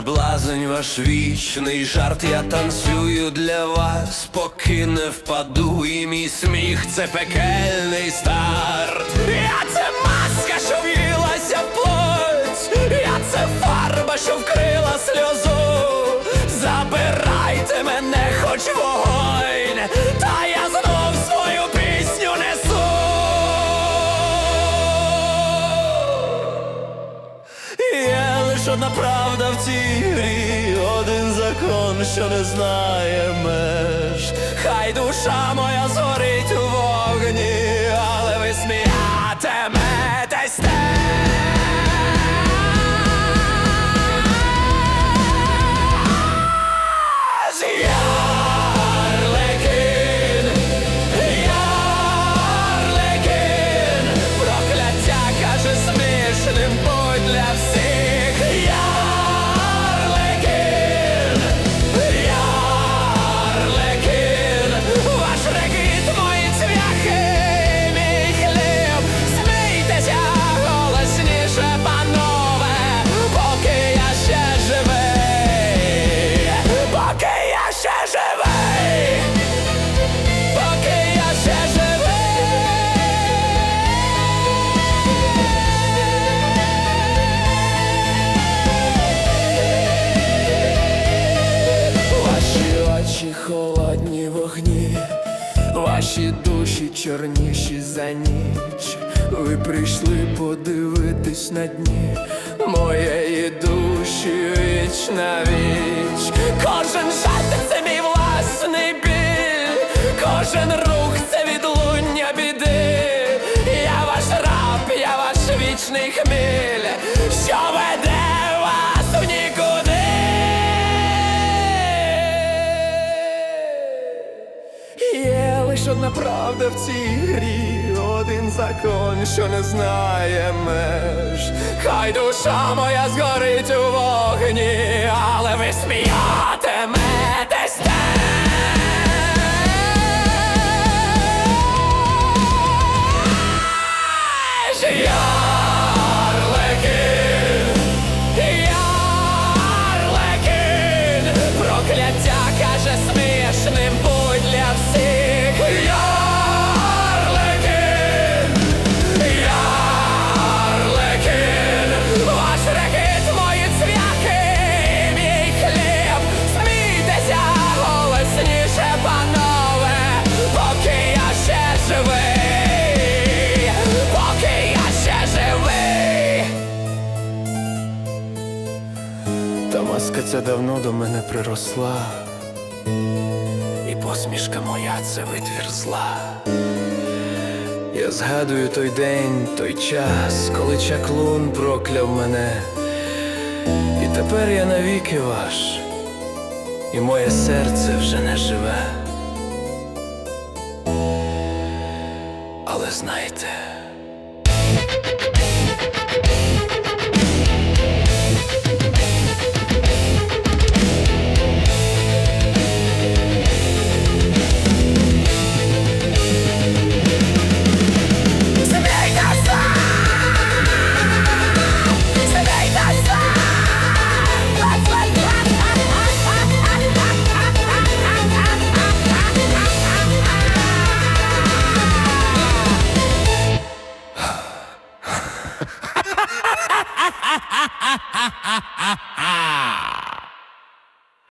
блазень, ваш вічний жарт, я танцюю для вас, поки не впаду, і мій сміх це пекельний старт. Я одна правда в цій грі, один закон, що не знає меж. Хай душа моя згорить ваші душі чорніші за ніч. Ви прийшли подивитись на дні моєї душі віч на віч. Кожен жартик це мій власний біль, кожен рух це відлуння біди. Я ваш раб, я ваш вічний хміль, одна правда в цій грі, один закон, що не знає меж. Хай душа моя згорить у вогні, але ви сміятиметесь Та ця давно до мене приросла, і посмішка моя це витвір зла. Я згадую той день, той час, коли чаклун прокляв мене. І тепер я навіки ваш, і моє серце вже не живе. Але знайте.